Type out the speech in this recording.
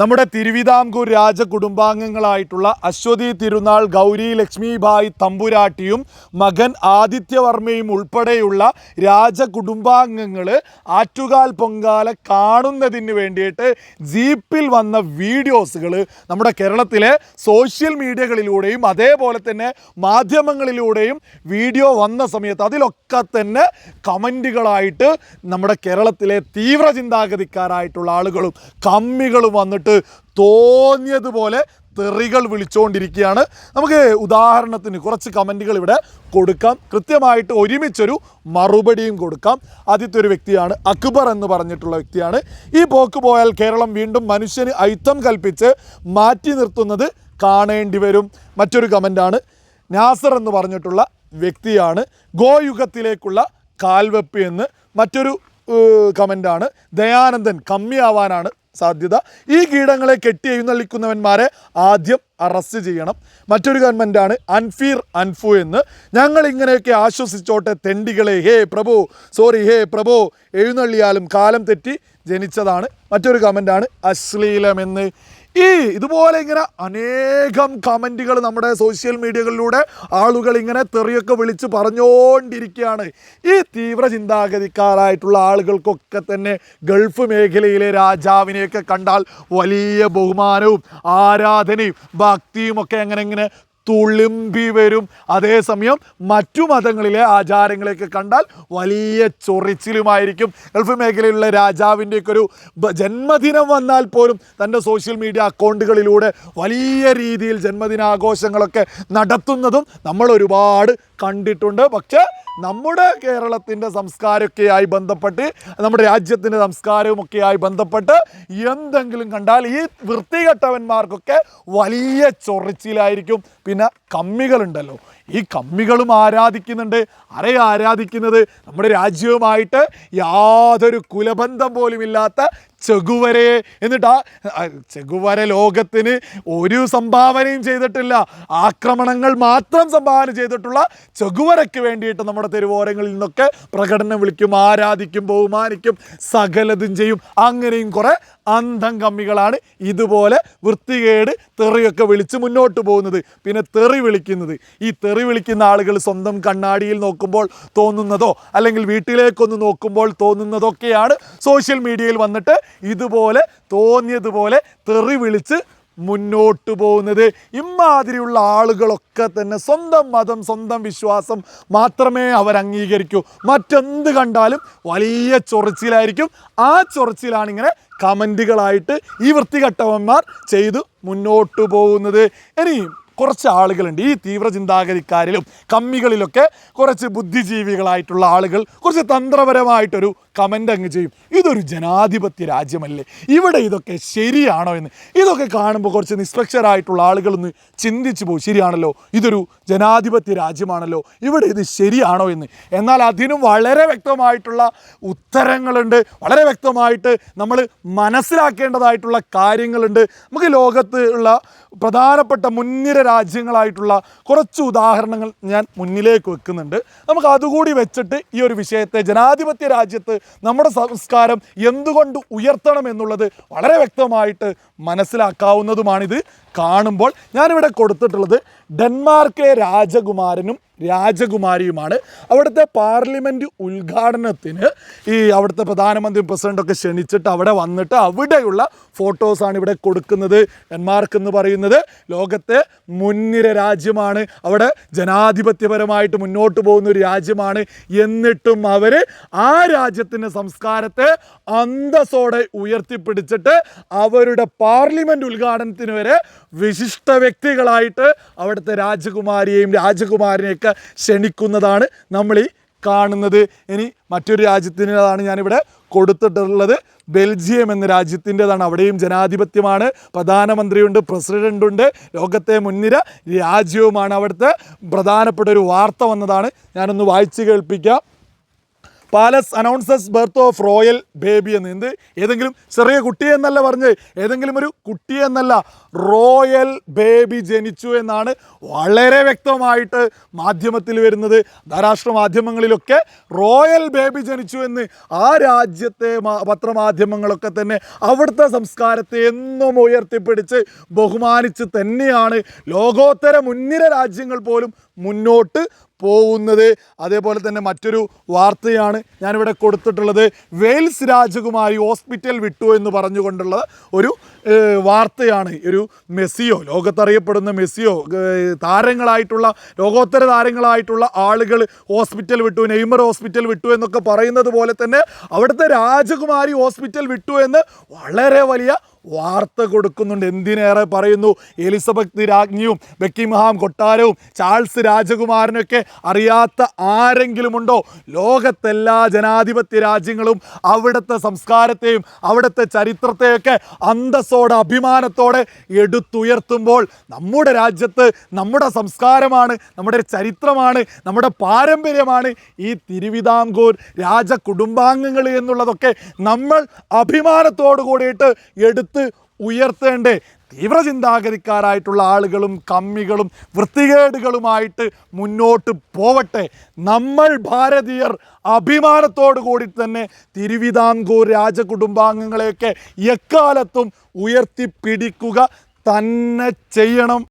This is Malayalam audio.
നമ്മുടെ തിരുവിതാംകൂർ രാജകുടുംബാംഗങ്ങളായിട്ടുള്ള അശ്വതി തിരുനാൾ ഗൗരി ലക്ഷ്മിഭായ് തമ്പുരാട്ടിയും മകൻ ആദിത്യവർമ്മയും ഉൾപ്പെടെയുള്ള രാജകുടുംബാംഗങ്ങൾ ആറ്റുകാൽ പൊങ്കാല കാണുന്നതിന് വേണ്ടിയിട്ട് ജീപ്പിൽ വന്ന വീഡിയോസുകൾ നമ്മുടെ കേരളത്തിലെ സോഷ്യൽ മീഡിയകളിലൂടെയും അതേപോലെ തന്നെ മാധ്യമങ്ങളിലൂടെയും വീഡിയോ വന്ന സമയത്ത് അതിലൊക്കെ തന്നെ കമന്റുകളായിട്ട് നമ്മുടെ കേരളത്തിലെ തീവ്ര ചിന്താഗതിക്കാരായിട്ടുള്ള ആളുകളും കമ്മികളും വന്നിട്ട് തോന്നിയതുപോലെ തെറികൾ വിളിച്ചുകൊണ്ടിരിക്കുകയാണ് നമുക്ക് ഉദാഹരണത്തിന് കുറച്ച് കമന്റുകൾ ഇവിടെ കൊടുക്കാം. കൃത്യമായിട്ട് ഒരുമിച്ചൊരു മറുപടിയും കൊടുക്കാം. ആദ്യത്തെ ഒരു വ്യക്തിയാണ് അക്ബർ എന്ന് പറഞ്ഞിട്ടുള്ള വ്യക്തിയാണ്. ഈ പോക്ക് പോയാൽ കേരളം വീണ്ടും മനുഷ്യന് ഐത്തം കൽപ്പിച്ച് മാറ്റി നിർത്തുന്നത് കാണേണ്ടി വരും. മറ്റൊരു കമന്റാണ് നാസർ എന്ന് പറഞ്ഞിട്ടുള്ള വ്യക്തിയാണ്. ഗോയുഗത്തിലേക്കുള്ള കാൽവെപ്പ് എന്ന് മറ്റൊരു കമന്റാണ് ദയാനന്ദൻ കമ്മിയാവാനാണ് സാധ്യത. ഈ കീടങ്ങളെ കെട്ടി എഴുന്നള്ളിക്കുന്നവന്മാരെ ആദ്യം അറസ്റ്റ് ചെയ്യണം. മറ്റൊരു ഗവൺമെന്റാണ് അൻഫീർ അൻഫു എന്ന്. ഞങ്ങൾ ഇങ്ങനെയൊക്കെ ആശ്വസിച്ചോട്ടെ തെണ്ടികളെ. ഹേ പ്രഭു സോറി ഹേ പ്രഭു. എഴുന്നള്ളിയാലും കാലം തെറ്റി ജനിച്ചതാണ്. മറ്റൊരു കമന്റാണ് അശ്ലീലമെന്ന് ഈ ഇതുപോലെ ഇങ്ങനെ അനേകം കമന്റുകൾ നമ്മുടെ സോഷ്യൽ മീഡിയകളിലൂടെ ആളുകൾ ഇങ്ങനെ തെറിയൊക്കെ വിളിച്ച് പറഞ്ഞുകൊണ്ടിരിക്കുകയാണ് ഈ തീവ്ര ചിന്താഗതിക്കാരായിട്ടുള്ള ആളുകൾക്കൊക്കെ തന്നെ ഗൾഫ് മേഖലയിലെ രാജാവിനെയൊക്കെ കണ്ടാൽ വലിയ ബഹുമാനവും ആരാധനയും ഭക്തിയും ഒക്കെ അങ്ങനെ ഇങ്ങനെ തുളുമ്പി വരും. അതേസമയം മറ്റു മതങ്ങളിലെ ആചാരങ്ങളെയൊക്കെ കണ്ടാൽ വലിയ ചൊറിച്ചിലുമായിരിക്കും. ഗൾഫ് മേഖലയിലുള്ള രാജാവിന്റെയൊക്കെ ഒരു ജന്മദിനം വന്നാൽ പോലും തന്റെ സോഷ്യൽ മീഡിയ അക്കൗണ്ടുകളിലൂടെ വലിയ രീതിയിൽ ജന്മദിനാഘോഷങ്ങളൊക്കെ നടത്തുന്നതും നമ്മൾ ഒരുപാട് കണ്ടിട്ടുണ്ട്. പക്ഷേ നമ്മുടെ കേരളത്തിന്റെ സംസ്കാരമൊക്കെയായി ബന്ധപ്പെട്ട് നമ്മുടെ രാജ്യത്തിന്റെ സംസ്കാരവുമൊക്കെയായി ബന്ധപ്പെട്ട് എന്തെങ്കിലും കണ്ടാൽ ഈ വൃത്തികെട്ടവന്മാർക്കൊക്കെ വലിയ ചൊറിച്ചിലായിരിക്കും. പിന്നെ കമ്മികളുണ്ടല്ലോ. ഈ കമ്മികളും ആരാധിക്കുന്നുണ്ട്? അറേ ആരാധിക്കുന്നത് നമ്മുടെ രാജ്യവുമായിട്ട് യാതൊരു കുലബന്ധം പോലുമില്ലാത്ത ചെകുവരയെ എന്നിട്ട് ആ ചെഗുവര ലോകത്തിന് ഒരു സംഭാവനയും ചെയ്തിട്ടില്ല. ആക്രമണങ്ങൾ മാത്രം സംഭാവന ചെയ്തിട്ടുള്ള ചെകുവരയ്ക്ക് വേണ്ടിയിട്ട് നമ്മുടെ തെരുവോരങ്ങളിൽ നിന്നൊക്കെ പ്രകടനം വിളിക്കും ആരാധിക്കും ബഹുമാനിക്കും സകലതും ചെയ്യും. അങ്ങനെയും കുറേ അന്ധം കമ്മികളാണ് ഇതുപോലെ വൃത്തികേട് തെറിയൊക്കെ വിളിച്ച് മുന്നോട്ട് പോകുന്നത്. പിന്നെ തെറി വിളിക്കുന്നത്. ഈ തെറി വിളിക്കുന്ന ആളുകൾ സ്വന്തം കണ്ണാടിയിൽ നോക്കുമ്പോൾ തോന്നുന്നതോ അല്ലെങ്കിൽ വീട്ടിലേക്കൊന്ന് നോക്കുമ്പോൾ തോന്നുന്നതൊക്കെയാണ് സോഷ്യൽ മീഡിയയിൽ വന്നിട്ട് ഇതുപോലെ തോന്നിയതുപോലെ തെറി വിളിച്ച് മുന്നോട്ട് പോകുന്നത്. ഇമാതിരിയുള്ള ആളുകളൊക്കെ തന്നെ സ്വന്തം മതം സ്വന്തം വിശ്വാസം മാത്രമേ അവർ അംഗീകരിക്കൂ. മറ്റെന്ത് കണ്ടാലും വലിയ ചൊറിച്ചിലായിരിക്കും. ആ ചൊറിച്ചിലാണ് ഇങ്ങനെ കമന്റുകളായിട്ട് ഈ വൃത്തികെട്ടവന്മാർ ചെയ്തു മുന്നോട്ട് പോകുന്നത്. ഇനിയും കുറച്ച് ആളുകളുണ്ട്. ഈ തീവ്ര ചിന്താഗതിക്കാരിലും കമ്മികളിലൊക്കെ കുറച്ച് ബുദ്ധിജീവികളായിട്ടുള്ള ആളുകൾ കുറച്ച് തന്ത്രപരമായിട്ടൊരു കമന്റ് അങ്ങ് ചെയ്യും. ഇതൊരു ജനാധിപത്യ രാജ്യമല്ലേ? ഇവിടെ ഇതൊക്കെ ശരിയാണോ എന്ന്? ഇതൊക്കെ കാണുമ്പോൾ കുറച്ച് നിഷ്പക്ഷരായിട്ടുള്ള ആളുകളൊന്ന് ചിന്തിച്ചു പോകും ശരിയാണല്ലോ? ഇതൊരു ജനാധിപത്യ രാജ്യമാണല്ലോ. ഇവിടെ ഇത് ശരിയാണോ എന്ന്? എന്നാൽ അതിനും വളരെ വ്യക്തമായിട്ടുള്ള ഉത്തരങ്ങളുണ്ട്. വളരെ വ്യക്തമായിട്ട് നമ്മൾ മനസ്സിലാക്കേണ്ടതായിട്ടുള്ള കാര്യങ്ങളുണ്ട്. നമുക്ക് ലോകത്ത് ഉള്ള പ്രധാനപ്പെട്ട മുൻനിര രാജ്യങ്ങളായിട്ടുള്ള കുറച്ച് ഉദാഹരണങ്ങൾ ഞാൻ മുന്നിലേക്ക് വെക്കുന്നുണ്ട്. നമുക്ക് അതുകൂടി വെച്ചിട്ട് ഈ ഒരു വിഷയത്തെ ജനാധിപത്യ രാജ്യത്ത് നമ്മുടെ സംസ്കാരം എന്തുകൊണ്ട് ഉയർത്തണം എന്നുള്ളത് വളരെ വ്യക്തമായിട്ട് മനസ്സിലാക്കാവുന്നതുമാണിത്. കാണുമ്പോൾ ഞാനിവിടെ കൊടുത്തിട്ടുള്ളത് ഡെൻമാർക്കിലെ രാജകുമാരനും രാജകുമാരിയുമാണ്. അവിടുത്തെ പാർലമെന്റ് ഉദ്ഘാടനത്തിന് ഈ അവിടുത്തെ പ്രധാനമന്ത്രി പ്രസിഡന്റൊക്കെ ക്ഷണിച്ചിട്ട് അവിടെ വന്നിട്ട് അവിടെയുള്ള ഫോട്ടോസാണ് ഇവിടെ കൊടുക്കുന്നത്. ഡെൻമാർക്ക് എന്ന് പറയുന്നത് ലോകത്തെ മുൻനിര രാജ്യമാണ്. അവിടെ ജനാധിപത്യപരമായിട്ട് മുന്നോട്ട് പോകുന്ന ഒരു രാജ്യമാണ്. എന്നിട്ടും അവർ ആ രാജ്യത്തിന്റെ സംസ്കാരത്തെ അന്തസ്സോടെ ഉയർത്തിപ്പിടിച്ചിട്ട് അവരുടെ പാർലമെന്റ് ഉദ്ഘാടനത്തിന് വരെ വിശിഷ്ട വ്യക്തികളായിട്ട് അവിടുത്തെ രാജകുമാരിയെയും രാജകുമാരനെയൊക്കെ ക്ഷണിക്കുന്നതാണ് നമ്മൾ ഈ കാണുന്നത്. ഇനി മറ്റൊരു രാജ്യത്തിന്റെതാണ് ഞാനിവിടെ കൊടുത്തിട്ടുള്ളത്. ബെൽജിയം എന്ന രാജ്യത്തിന്റെതാണ്. അവിടെയും ജനാധിപത്യമാണ്. പ്രധാനമന്ത്രിയുണ്ട് പ്രസിഡന്റുണ്ട് ലോകത്തെ മുൻനിര രാജ്യവുമാണ് അവിടുത്തെ പ്രധാനപ്പെട്ട ഒരു വാർത്ത വന്നതാണ്. ഞാനൊന്ന് വായിച്ചു കേൾപ്പിക്കാം. Palace announces birth of royal baby എന്ന്. എന്ത്? ഏതെങ്കിലും ചെറിയ കുട്ടി എന്നല്ല പറഞ്ഞ്. ഏതെങ്കിലും ഒരു കുട്ടി എന്നല്ല. റോയൽ ബേബി ജനിച്ചു എന്നാണ് വളരെ വ്യക്തമായിട്ട് മാധ്യമത്തിൽ വരുന്നത്. അന്താരാഷ്ട്ര മാധ്യമങ്ങളിലൊക്കെ റോയൽ ബേബി ജനിച്ചു എന്ന് ആ രാജ്യത്തെ പത്രമാധ്യമങ്ങളൊക്കെ തന്നെ അവിടുത്തെ സംസ്കാരത്തെ എന്നും ഉയർത്തിപ്പിടിച്ച് ബഹുമാനിച്ച് തന്നെയാണ് ലോകോത്തര മുൻനിര രാജ്യങ്ങൾ പോലും മുന്നോട്ട് പോകുന്നത്. അതേപോലെ തന്നെ മറ്റൊരു വാർത്തയാണ് ഞാനിവിടെ കൊടുത്തിട്ടുള്ളത്. വെയിൽസ് രാജകുമാരി ഹോസ്പിറ്റൽ വിട്ടു എന്ന് പറഞ്ഞുകൊണ്ടുള്ള ഒരു വാർത്തയാണ്. ഒരു മെസ്സിയോ ലോകത്തറിയപ്പെടുന്ന മെസ്സിയോ താരങ്ങളായിട്ടുള്ള ലോകോത്തര താരങ്ങളായിട്ടുള്ള ആളുകൾ ഹോസ്പിറ്റൽ വിട്ടു നെയ്മർ ഹോസ്പിറ്റൽ വിട്ടു എന്നൊക്കെ പറയുന്നത് പോലെ തന്നെ അവിടുത്തെ രാജകുമാരി ഹോസ്പിറ്റൽ വിട്ടു എന്ന് വളരെ വലിയ വാർത്ത കൊടുക്കുന്നുണ്ട്. എന്തിനേറെ പറയുന്നു? എലിസബത്ത് രാജ്ഞിയും ബക്കിംഹാം കൊട്ടാരവും ചാൾസ് രാജകുമാരനൊക്കെ അറിയാത്ത ആരെങ്കിലും ഉണ്ടോ ലോകത്തെല്ലാ ജനാധിപത്യ രാജ്യങ്ങളും അവിടുത്തെ സംസ്കാരത്തെയും അവിടുത്തെ ചരിത്രത്തെയൊക്കെ അന്തസ്സോടെ അഭിമാനത്തോടെ എടുത്തുയർത്തുമ്പോൾ നമ്മുടെ രാജ്യത്ത് നമ്മുടെ സംസ്കാരമാണ് നമ്മുടെ ചരിത്രമാണ് നമ്മുടെ പാരമ്പര്യമാണ് ഈ തിരുവിതാംകൂർ രാജകുടുംബാംഗങ്ങൾ എന്നുള്ളതൊക്കെ നമ്മൾ അഭിമാനത്തോടു കൂടിയിട്ട് എടുത്ത് ഉയർത്തേണ്ടേ. തീവ്രചിന്താഗതിക്കാരായിട്ടുള്ള ആളുകളും കമ്മികളും വൃത്തികേടുകളുമായിട്ട് മുന്നോട്ട് പോവട്ടെ. നമ്മൾ ഭാരതീയർ അഭിമാനത്തോടു കൂടി തന്നെ തിരുവിതാംകൂർ രാജകുടുംബാംഗങ്ങളെയൊക്കെ എക്കാലത്തും ഉയർത്തിപ്പിടിക്കുക തന്നെ ചെയ്യണം.